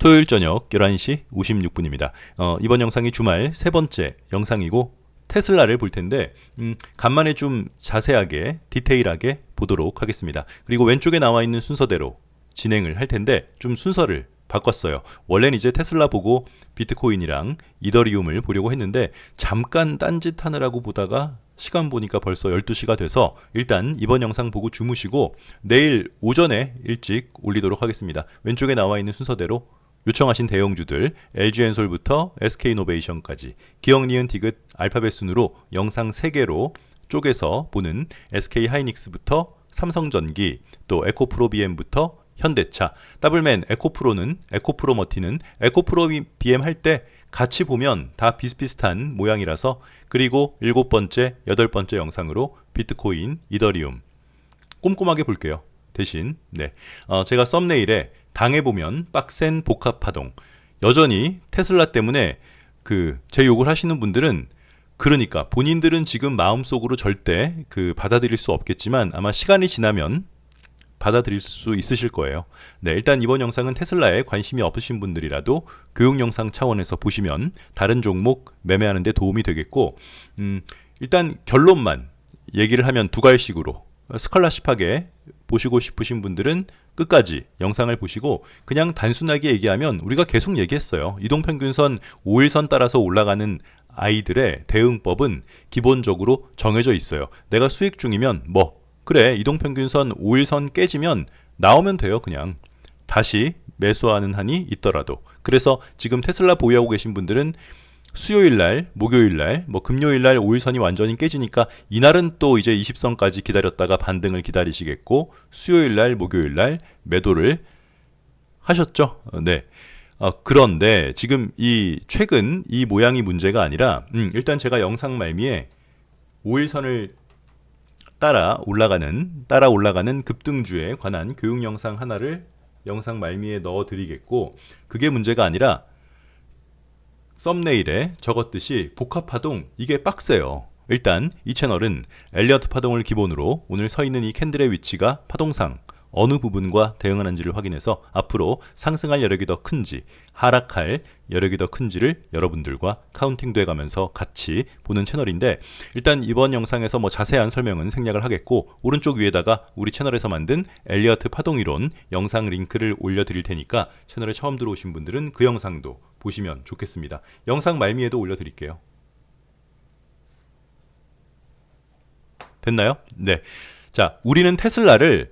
토요일 저녁 11시 56분입니다. 어, 이번 영상이 주말 세 번째 영상이고 테슬라를 볼 텐데 음, 간만에 좀 자세하게 디테일하게 보도록 하겠습니다. 그리고 왼쪽에 나와 있는 순서대로 진행을 할 텐데 좀 순서를 바꿨어요. 원래는 이제 테슬라 보고 비트코인이랑 이더리움을 보려고 했는데 잠깐 딴짓 하느라고 보다가 시간 보니까 벌써 12시가 돼서 일단 이번 영상 보고 주무시고 내일 오전에 일찍 올리도록 하겠습니다. 왼쪽에 나와 있는 순서대로 요청하신 대형주들 LG엔솔부터 SK이노베이션까지 기억 니은 디귿 알파벳 순으로 영상 3개로 쪼개서 보는 SK하이닉스부터 삼성전기 또 에코프로 BM부터 현대차. 더블맨 에코프로는 에코프로 머티는 에코프로 BM 할 때 같이 보면 다 비슷비슷한 모양이라서 그리고 일곱 번째, 여덟 번째 영상으로 비트코인, 이더리움. 꼼꼼하게 볼게요. 대신 네. 어, 제가 썸네일에 당해보면 빡센 복합 파동 여전히 테슬라 때문에 그 제 욕을 하시는 분들은 그러니까 본인들은 지금 마음속으로 절대 그 받아들일 수 없겠지만 아마 시간이 지나면 받아들일 수 있으실 거예요. 네, 일단 이번 영상은 테슬라에 관심이 없으신 분들이라도 교육 영상 차원에서 보시면 다른 종목 매매하는 데 도움이 되겠고, 음, 일단 결론만 얘기를 하면 두 갈식으로 스칼라십하게 보시고 싶으신 분들은 끝까지 영상을 보시고 그냥 단순하게 얘기하면 우리가 계속 얘기했어요. 이동평균선 5일선 따라서 올라가는 아이들의 대응법은 기본적으로 정해져 있어요. 내가 수익 중이면 뭐 그래 이동평균선 5일선 깨지면 나오면 돼요 그냥 다시 매수하는 한이 있더라도 그래서 지금 테슬라 보유하고 계신 분들은 수요일 날, 목요일 날, 뭐 금요일 날 5일선이 완전히 깨지니까 이날은 또 이제 20선까지 기다렸다가 반등을 기다리시겠고 수요일 날, 목요일 날 매도를 하셨죠. 네. 어, 그런데 지금 이 최근 이 모양이 문제가 아니라 음, 일단 제가 영상 말미에 5일선을 따라 올라가는 따라 올라가는 급등주에 관한 교육 영상 하나를 영상 말미에 넣어 드리겠고 그게 문제가 아니라 썸네일에 적었듯이 복합 파동 이게 빡세요. 일단 이 채널은 엘리어트 파동을 기본으로 오늘 서 있는 이 캔들의 위치가 파동상 어느 부분과 대응하는지를 확인해서 앞으로 상승할 여력이 더 큰지 하락할 여력이 더 큰지를 여러분들과 카운팅돼 가면서 같이 보는 채널인데 일단 이번 영상에서 뭐 자세한 설명은 생략을 하겠고 오른쪽 위에다가 우리 채널에서 만든 엘리어트 파동이론 영상 링크를 올려드릴 테니까 채널에 처음 들어오신 분들은 그 영상도 보시면 좋겠습니다. 영상 말미에도 올려드릴게요. 됐나요? 네. 자, 우리는 테슬라를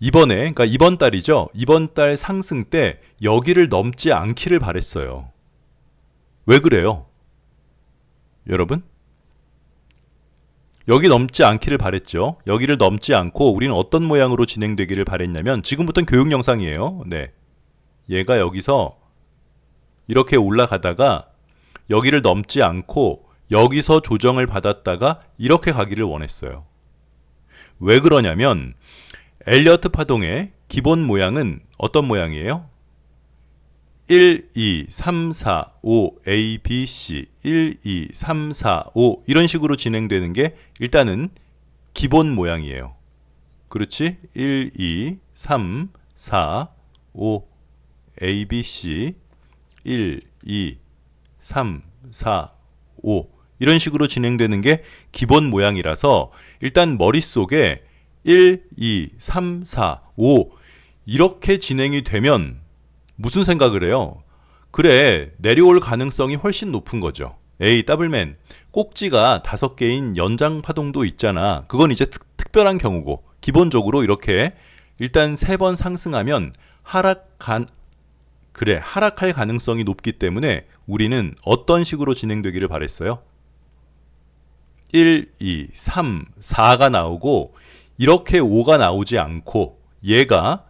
이번에 그러니까 이번 달이죠. 이번 달 상승 때 여기를 넘지 않기를 바랬어요. 왜 그래요? 여러분? 여기 넘지 않기를 바랬죠. 여기를 넘지 않고 우리는 어떤 모양으로 진행되기를 바랬냐면 지금부터는 교육 영상이에요. 네. 얘가 여기서 이렇게 올라가다가 여기를 넘지 않고 여기서 조정을 받았다가 이렇게 가기를 원했어요. 왜 그러냐면 엘리어트 파동의 기본 모양은 어떤 모양이에요? 1, 2, 3, 4, 5, A, B, C 1, 2, 3, 4, 5 이런 식으로 진행되는 게 일단은 기본 모양이에요. 그렇지? 1, 2, 3, 4, 5 A, B, C 1, 2, 3, 4, 5 이런 식으로 진행되는 게 기본 모양이라서 일단 머릿속에 1, 2, 3, 4, 5 이렇게 진행이 되면 무슨 생각을 해요? 그래 내려올 가능성이 훨씬 높은 거죠. 에이 더블맨 꼭지가 다섯 개인 연장 파동도 있잖아. 그건 이제 특, 특별한 경우고 기본적으로 이렇게 일단 세 번 상승하면 하락 간 그래 하락할 가능성이 높기 때문에 우리는 어떤 식으로 진행되기를 바랬어요? 1, 2, 3, 4가 나오고 이렇게 5가 나오지 않고 얘가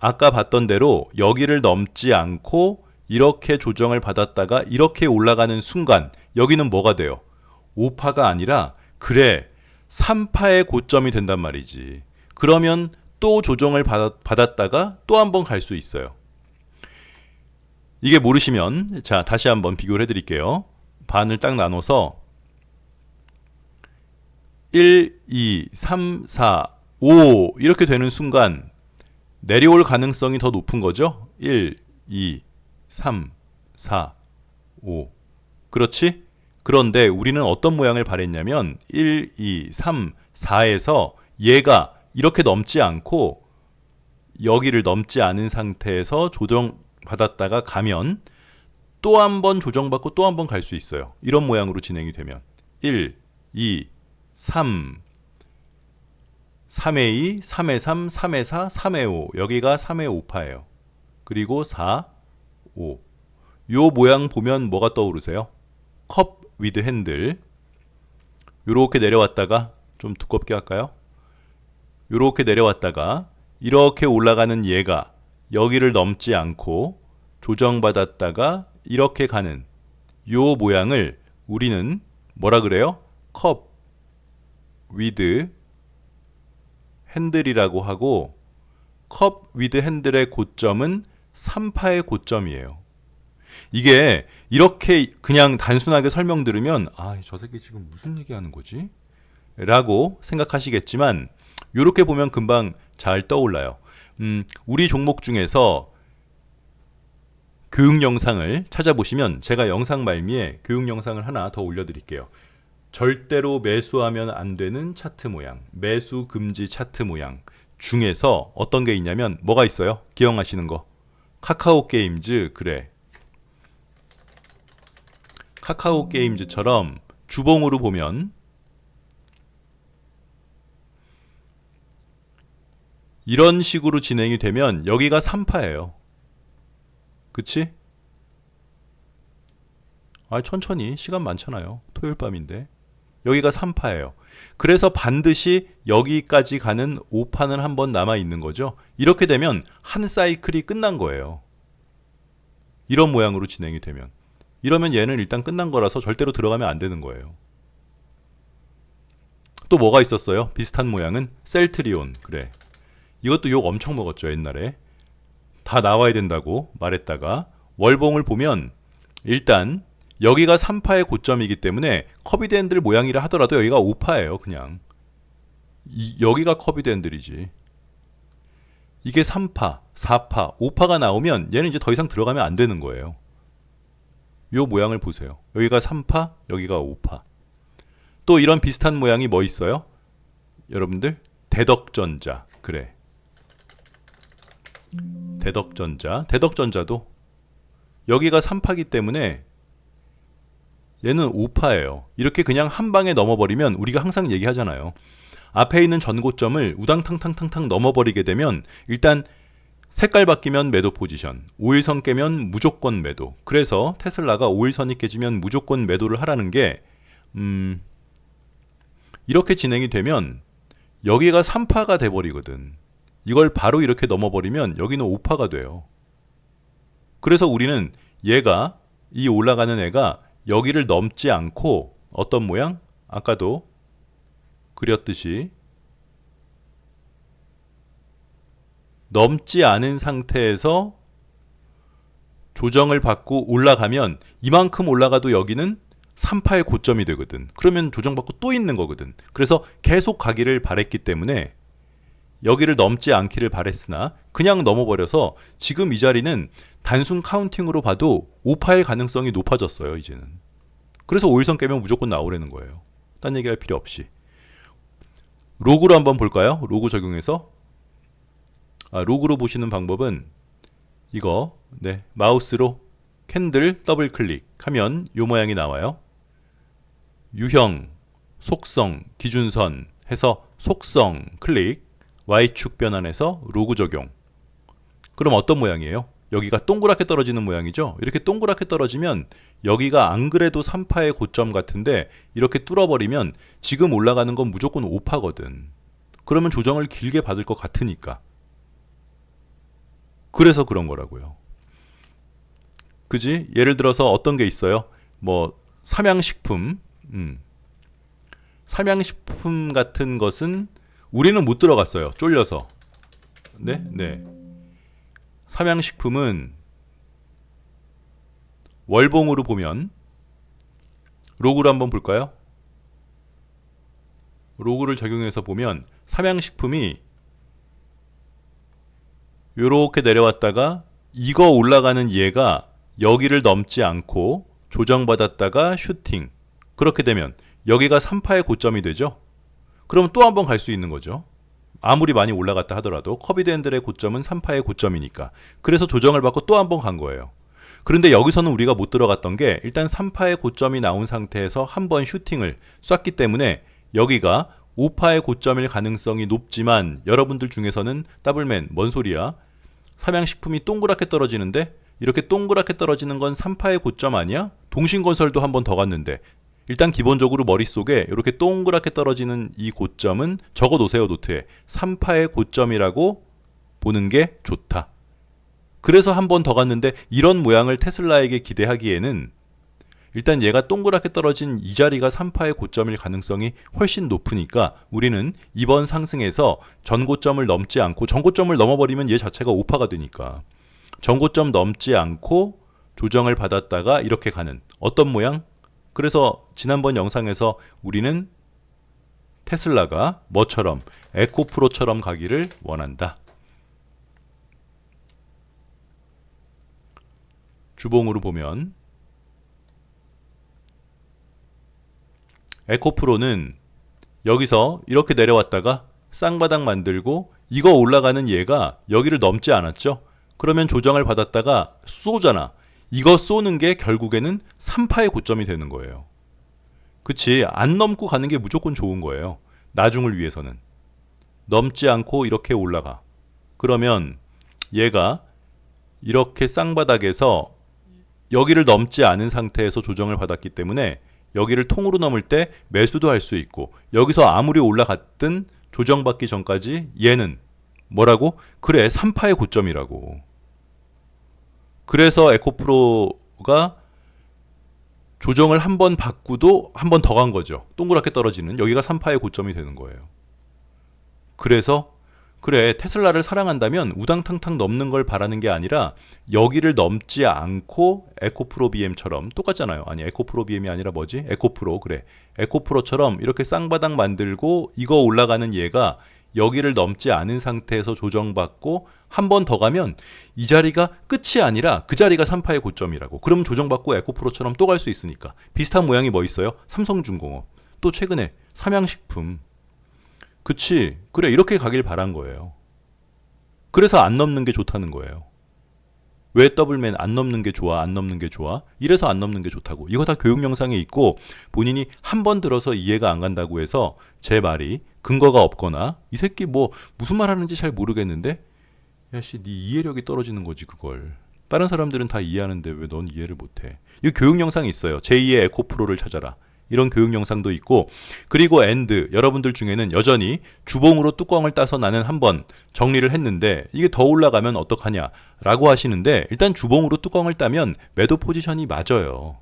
아까 봤던 대로 여기를 넘지 않고 이렇게 조정을 받았다가 이렇게 올라가는 순간 여기는 뭐가 돼요? 5파가 아니라 그래 3파의 고점이 된단 말이지. 그러면 또 조정을 받았, 받았다가 또 한 번 갈 수 있어요. 이게 모르시면 자 다시 한번 비교를 해드릴게요. 반을 딱 나눠서 1, 2, 3, 4, 5 이렇게 되는 순간 내려올 가능성이 더 높은 거죠. 1, 2, 3, 4, 5. 그렇지? 그런데 우리는 어떤 모양을 바랬냐면 1, 2, 3, 4에서 얘가 이렇게 넘지 않고 여기를 넘지 않은 상태에서 조정받았다가 가면 또 한 번 조정받고 또 한 번 갈 수 있어요. 이런 모양으로 진행이 되면 1, 2, 3, 3의 2, 3의 3, 3의 4, 3의 5. 여기가 3의 5파예요. 그리고 4, 5. 요 모양 보면 뭐가 떠오르세요? 컵 위드 핸들. 요렇게 내려왔다가 좀 두껍게 할까요? 요렇게 내려왔다가 이렇게 올라가는 얘가 여기를 넘지 않고 조정받았다가 이렇게 가는 요 모양을 우리는 뭐라 그래요? 컵 위드 핸들이라고 하고 컵 위드 핸들의 고점은 3파의 고점이에요. 이게 이렇게 그냥 단순하게 설명 들으면 아, 저 새끼 지금 무슨 얘기 하는 거지? 라고 생각하시겠지만 이렇게 보면 금방 잘 떠올라요. 음, 우리 종목 중에서 교육 영상을 찾아보시면 제가 영상 말미에 교육 영상을 하나 더 올려드릴게요. 절대로 매수하면 안 되는 차트 모양, 매수 금지 차트 모양 중에서 어떤 게 있냐면 뭐가 있어요? 기억하시는 거. 카카오 게임즈 그래. 카카오 게임즈처럼 주봉으로 보면 이런 식으로 진행이 되면 여기가 3파예요. 그치? 아, 천천히 시간 많잖아요. 토요일 밤인데. 여기가 3파예요. 그래서 반드시 여기까지 가는 5파는 한 번 남아 있는 거죠. 이렇게 되면 한 사이클이 끝난 거예요. 이런 모양으로 진행이 되면. 이러면 얘는 일단 끝난 거라서 절대로 들어가면 안 되는 거예요. 또 뭐가 있었어요? 비슷한 모양은 셀트리온. 그래. 이것도 욕 엄청 먹었죠, 옛날에. 다 나와야 된다고 말했다가 월봉을 보면 일단 여기가 3파의 고점이기 때문에 커비드 핸들 모양이라 하더라도 여기가 5파예요, 그냥. 이, 여기가 커비드 핸들이지. 이게 3파, 4파, 5파가 나오면 얘는 이제 더 이상 들어가면 안 되는 거예요. 요 모양을 보세요. 여기가 3파, 여기가 5파. 또 이런 비슷한 모양이 뭐 있어요? 여러분들 대덕전자 그래. 대덕전자, 대덕전자도 여기가 3파기 때문에 얘는 5파예요. 이렇게 그냥 한 방에 넘어버리면 우리가 항상 얘기하잖아요. 앞에 있는 전고점을 우당탕탕탕탕 넘어버리게 되면 일단 색깔 바뀌면 매도 포지션, 5일선 깨면 무조건 매도. 그래서 테슬라가 5일선이 깨지면 무조건 매도를 하라는 게 음, 이렇게 진행이 되면 여기가 3파가 돼버리거든. 이걸 바로 이렇게 넘어버리면 여기는 5파가 돼요. 그래서 우리는 얘가 이 올라가는 애가 여기를 넘지 않고 어떤 모양? 아까도 그렸듯이 넘지 않은 상태에서 조정을 받고 올라가면 이만큼 올라가도 여기는 3파의 고점이 되거든. 그러면 조정받고 또 있는 거거든. 그래서 계속 가기를 바랬기 때문에 여기를 넘지 않기를 바랬으나 그냥 넘어버려서 지금 이 자리는 단순 카운팅으로 봐도 5파일 가능성이 높아졌어요, 이제는. 그래서 5일선 깨면 무조건 나오라는 거예요. 딴 얘기할 필요 없이. 로그로 한번 볼까요? 로그 적용해서. 아, 로그로 보시는 방법은 이거, 네, 마우스로 캔들 더블 클릭하면 이 모양이 나와요. 유형, 속성, 기준선 해서 속성 클릭, Y축 변환해서 로그 적용. 그럼 어떤 모양이에요? 여기가 동그랗게 떨어지는 모양이죠. 이렇게 동그랗게 떨어지면 여기가 안 그래도 3파의 고점 같은데 이렇게 뚫어버리면 지금 올라가는 건 무조건 5파거든. 그러면 조정을 길게 받을 것 같으니까. 그래서 그런 거라고요. 그지? 예를 들어서 어떤 게 있어요? 뭐 삼양식품, 음. 삼양식품 같은 것은 우리는 못 들어갔어요. 쫄려서. 네, 네. 삼양식품은 월봉으로 보면 로그를 한번 볼까요? 로그를 적용해서 보면 삼양식품이 이렇게 내려왔다가 이거 올라가는 얘가 여기를 넘지 않고 조정받았다가 슈팅. 그렇게 되면 여기가 3파의 고점이 되죠. 그럼 또한 번 갈 수 있는 거죠. 아무리 많이 올라갔다 하더라도 커비드 핸들의 고점은 3파의 고점이니까. 그래서 조정을 받고 또 한 번 간 거예요. 그런데 여기서는 우리가 못 들어갔던 게 일단 3파의 고점이 나온 상태에서 한 번 슈팅을 쐈기 때문에 여기가 5파의 고점일 가능성이 높지만 여러분들 중에서는 더블맨 뭔 소리야? 삼양식품이 동그랗게 떨어지는데 이렇게 동그랗게 떨어지는 건 3파의 고점 아니야? 동신건설도 한 번 더 갔는데 일단 기본적으로 머릿속에 이렇게 동그랗게 떨어지는 이 고점은 적어 놓으세요 노트에 3파의 고점이라고 보는 게 좋다. 그래서 한 번 더 갔는데 이런 모양을 테슬라에게 기대하기에는 일단 얘가 동그랗게 떨어진 이 자리가 3파의 고점일 가능성이 훨씬 높으니까 우리는 이번 상승에서 전고점을 넘지 않고 전고점을 넘어버리면 얘 자체가 5파가 되니까 전고점 넘지 않고 조정을 받았다가 이렇게 가는 어떤 모양? 그래서 지난번 영상에서 우리는 테슬라가 뭐처럼 에코프로처럼 가기를 원한다. 주봉으로 보면 에코프로는 여기서 이렇게 내려왔다가 쌍바닥 만들고 이거 올라가는 얘가 여기를 넘지 않았죠. 그러면 조정을 받았다가 쏘잖아. 이거 쏘는 게 결국에는 3파의 고점이 되는 거예요. 그치. 안 넘고 가는 게 무조건 좋은 거예요. 나중을 위해서는. 넘지 않고 이렇게 올라가. 그러면 얘가 이렇게 쌍바닥에서 여기를 넘지 않은 상태에서 조정을 받았기 때문에 여기를 통으로 넘을 때 매수도 할 수 있고 여기서 아무리 올라갔든 조정받기 전까지 얘는 뭐라고? 그래 3파의 고점이라고. 그래서 에코프로가 조정을 한번 받고도 한 번 더 간 거죠. 동그랗게 떨어지는 여기가 3파의 고점이 되는 거예요. 그래서 그래 테슬라를 사랑한다면 우당탕탕 넘는 걸 바라는 게 아니라 여기를 넘지 않고 에코프로 BM처럼 똑같잖아요. 아니 에코프로 BM이 아니라 뭐지? 에코프로 그래. 에코프로처럼 이렇게 쌍바닥 만들고 이거 올라가는 얘가 여기를 넘지 않은 상태에서 조정받고 한 번 더 가면 이 자리가 끝이 아니라 그 자리가 3파의 고점이라고. 그럼 조정받고 에코프로처럼 또 갈 수 있으니까. 비슷한 모양이 뭐 있어요? 삼성중공업. 또 최근에 삼양식품. 그치. 그래, 이렇게 가길 바란 거예요. 그래서 안 넘는 게 좋다는 거예요. 왜 더블맨 안 넘는 게 좋아, 안 넘는 게 좋아? 이래서 안 넘는 게 좋다고. 이거 다 교육 영상에 있고 본인이 한 번 들어서 이해가 안 간다고 해서 제 말이 근거가 없거나 이 새끼 뭐 무슨 말 하는지 잘 모르겠는데 야씨 네 이해력이 떨어지는 거지 그걸. 다른 사람들은 다 이해하는데 왜 넌 이해를 못해? 이 교육 영상이 있어요. 제2의 에코프로를 찾아라. 이런 교육 영상도 있고 그리고 엔드 여러분들 중에는 여전히 주봉으로 뚜껑을 따서 나는 한번 정리를 했는데 이게 더 올라가면 어떡하냐라고 하시는데 일단 주봉으로 뚜껑을 따면 매도 포지션이 맞아요.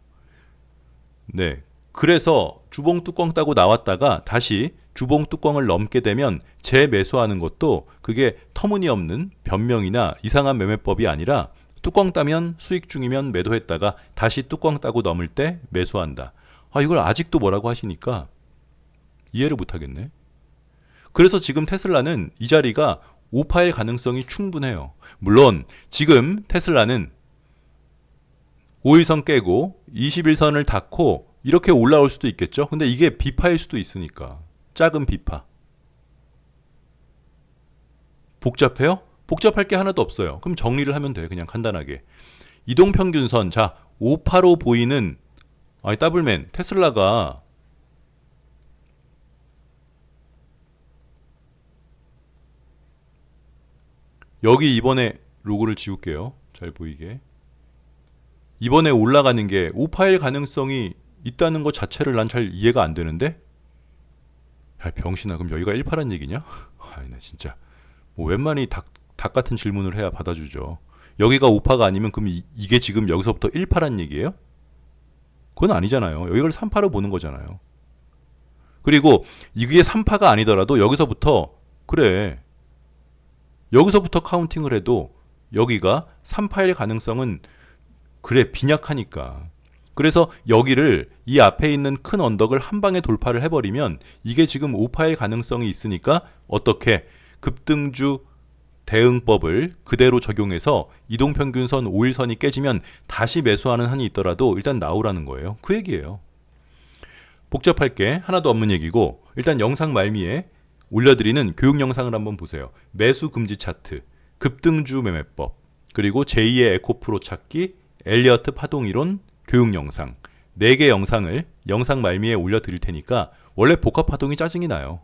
네. 그래서 주봉 뚜껑 따고 나왔다가 다시 주봉 뚜껑을 넘게 되면 재매수하는 것도 그게 터무니없는 변명이나 이상한 매매법이 아니라 뚜껑 따면 수익 중이면 매도했다가 다시 뚜껑 따고 넘을 때 매수한다. 아, 이걸 아직도 뭐라고 하시니까 이해를 못 하겠네. 그래서 지금 테슬라는 이 자리가 5파일 가능성이 충분해요. 물론 지금 테슬라는 5일선 깨고 21선을 닫고 이렇게 올라올 수도 있겠죠. 근데 이게 비파일 수도 있으니까. 작은 비파. 복잡해요? 복잡할 게 하나도 없어요. 그럼 정리를 하면 돼. 그냥 간단하게. 이동평균선. 자, 5파로 보이는 아니 더블맨 테슬라가 여기 이번에 로고를 지울게요. 잘 보이게. 이번에 올라가는 게 5파일 가능성이 있다는 것 자체를 난 잘 이해가 안 되는데? 야, 병신아, 그럼 여기가 1파란 얘기냐? 아이, 나 진짜. 뭐 웬만히 닭, 닭 같은 질문을 해야 받아주죠. 여기가 5파가 아니면 그럼 이, 이게 지금 여기서부터 1파란 얘기예요? 그건 아니잖아요. 여기를 3파로 보는 거잖아요. 그리고 이게 3파가 아니더라도 여기서부터 그래. 여기서부터 카운팅을 해도 여기가 3파일 가능성은 그래 빈약하니까. 그래서 여기를 이 앞에 있는 큰 언덕을 한 방에 돌파를 해버리면 이게 지금 5파일 가능성이 있으니까 어떻게 급등주 대응법을 그대로 적용해서 이동평균선 5일선이 깨지면 다시 매수하는 한이 있더라도 일단 나오라는 거예요. 그 얘기예요. 복잡할 게 하나도 없는 얘기고 일단 영상 말미에 올려드리는 교육 영상을 한번 보세요. 매수 금지 차트, 급등주 매매법, 그리고 제2의 에코프로 찾기, 엘리어트 파동 이론 교육 영상 4개 영상을 영상 말미에 올려 드릴 테니까 원래 복합 파동이 짜증이 나요.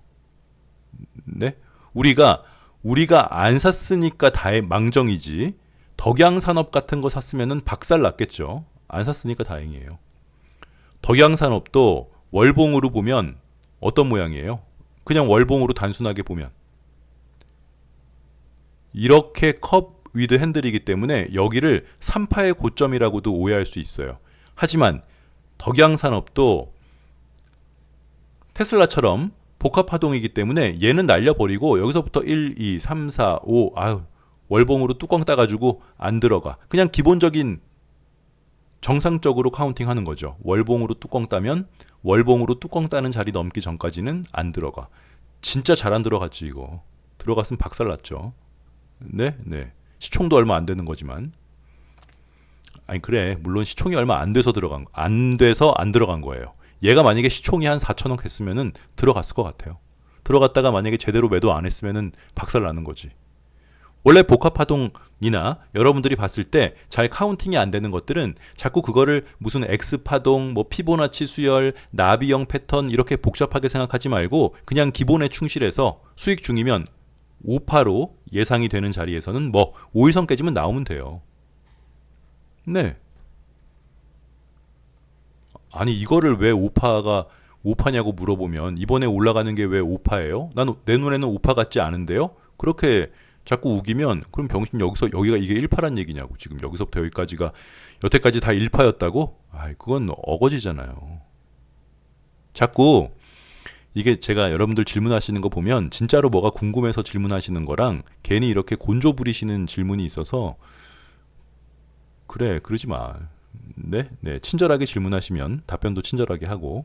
네? 우리가 우리가 안 샀으니까 다의 망정이지 덕양 산업 같은 거 샀으면은 박살 났겠죠. 안 샀으니까 다행이에요. 덕양 산업도 월봉으로 보면 어떤 모양이에요? 그냥 월봉으로 단순하게 보면 이렇게 컵 위드 핸들이기 때문에 여기를 3파의 고점이라고도 오해할 수 있어요. 하지만 덕양산업도 테슬라처럼 복합파동이기 때문에 얘는 날려버리고 여기서부터 1, 2, 3, 4, 5 아유 월봉으로 뚜껑 따가지고 안 들어가. 그냥 기본적인 정상적으로 카운팅 하는 거죠. 월봉으로 뚜껑 따면 월봉으로 뚜껑 따는 자리 넘기 전까지는 안 들어가. 진짜 잘 안 들어갔지 이거. 들어갔으면 박살 났죠. 네, 네. 시총도 얼마 안 되는 거지만. 아니 그래. 물론 시총이 얼마 안 돼서 들어간 안 돼서 안 들어간 거예요. 얘가 만약에 시총이 한 4천억 했으면은 들어갔을 것 같아요. 들어갔다가 만약에 제대로 매도 안 했으면은 박살 나는 거지. 원래 복합파동이나 여러분들이 봤을 때 잘 카운팅이 안 되는 것들은 자꾸 그거를 무슨 X파동, 뭐 피보나치 수열, 나비형 패턴 이렇게 복잡하게 생각하지 말고 그냥 기본에 충실해서 수익 중이면 5파로 예상이 되는 자리에서는 뭐 5일선 깨지면 나오면 돼요. 네. 아니 이거를 왜 5파가 5파냐고 물어보면 이번에 올라가는 게왜 5파예요? 난 내 눈에는 5파 같지 않은데요. 그렇게 자꾸 우기면 그럼 병신 여기서 여기가 이게 1파란 얘기냐고 지금 여기서부터 여기까지가 여태까지 다 1파였다고? 아, 그건 어거지잖아요. 자꾸 이게 제가 여러분들 질문하시는 거 보면 진짜로 뭐가 궁금해서 질문하시는 거랑 괜히 이렇게 곤조 부리시는 질문이 있어서 그래 그러지 마. 네, 네 친절하게 질문하시면 답변도 친절하게 하고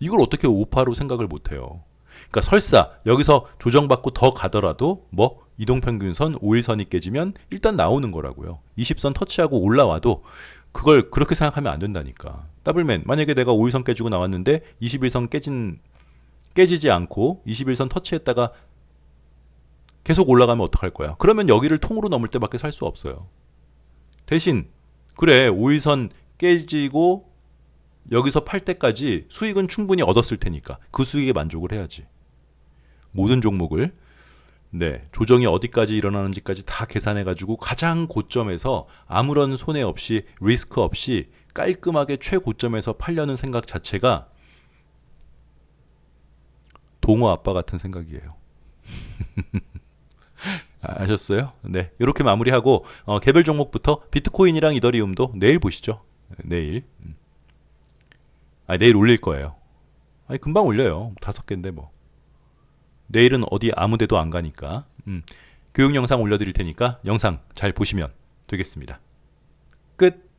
이걸 어떻게 5파로 생각을 못해요. 그러니까 설사 여기서 조정받고 더 가더라도 뭐 이동평균선 5일선이 깨지면 일단 나오는 거라고요. 20선 터치하고 올라와도 그걸 그렇게 생각하면 안 된다니까. 더블맨 만약에 내가 5일선 깨지고 나왔는데 21선 깨진 깨지지 않고 21선 터치했다가 계속 올라가면 어떡할 거야? 그러면 여기를 통으로 넘을 때밖에 살 수 없어요. 대신 그래 5일선 깨지고 여기서 팔 때까지 수익은 충분히 얻었을 테니까 그 수익에 만족을 해야지. 모든 종목을 네, 조정이 어디까지 일어나는지까지 다 계산해 가지고 가장 고점에서 아무런 손해 없이 리스크 없이 깔끔하게 최고점에서 팔려는 생각 자체가 동호 아빠 같은 생각이에요. 아, 아셨어요? 네, 이렇게 마무리하고 어, 개별 종목부터 비트코인이랑 이더리움도 내일 보시죠. 내일. 음. 아, 내일 올릴 거예요. 아니 금방 올려요. 다섯 개인데 뭐. 내일은 어디 아무 데도 안 가니까. 음. 교육 영상 올려드릴 테니까 영상 잘 보시면 되겠습니다. 끝.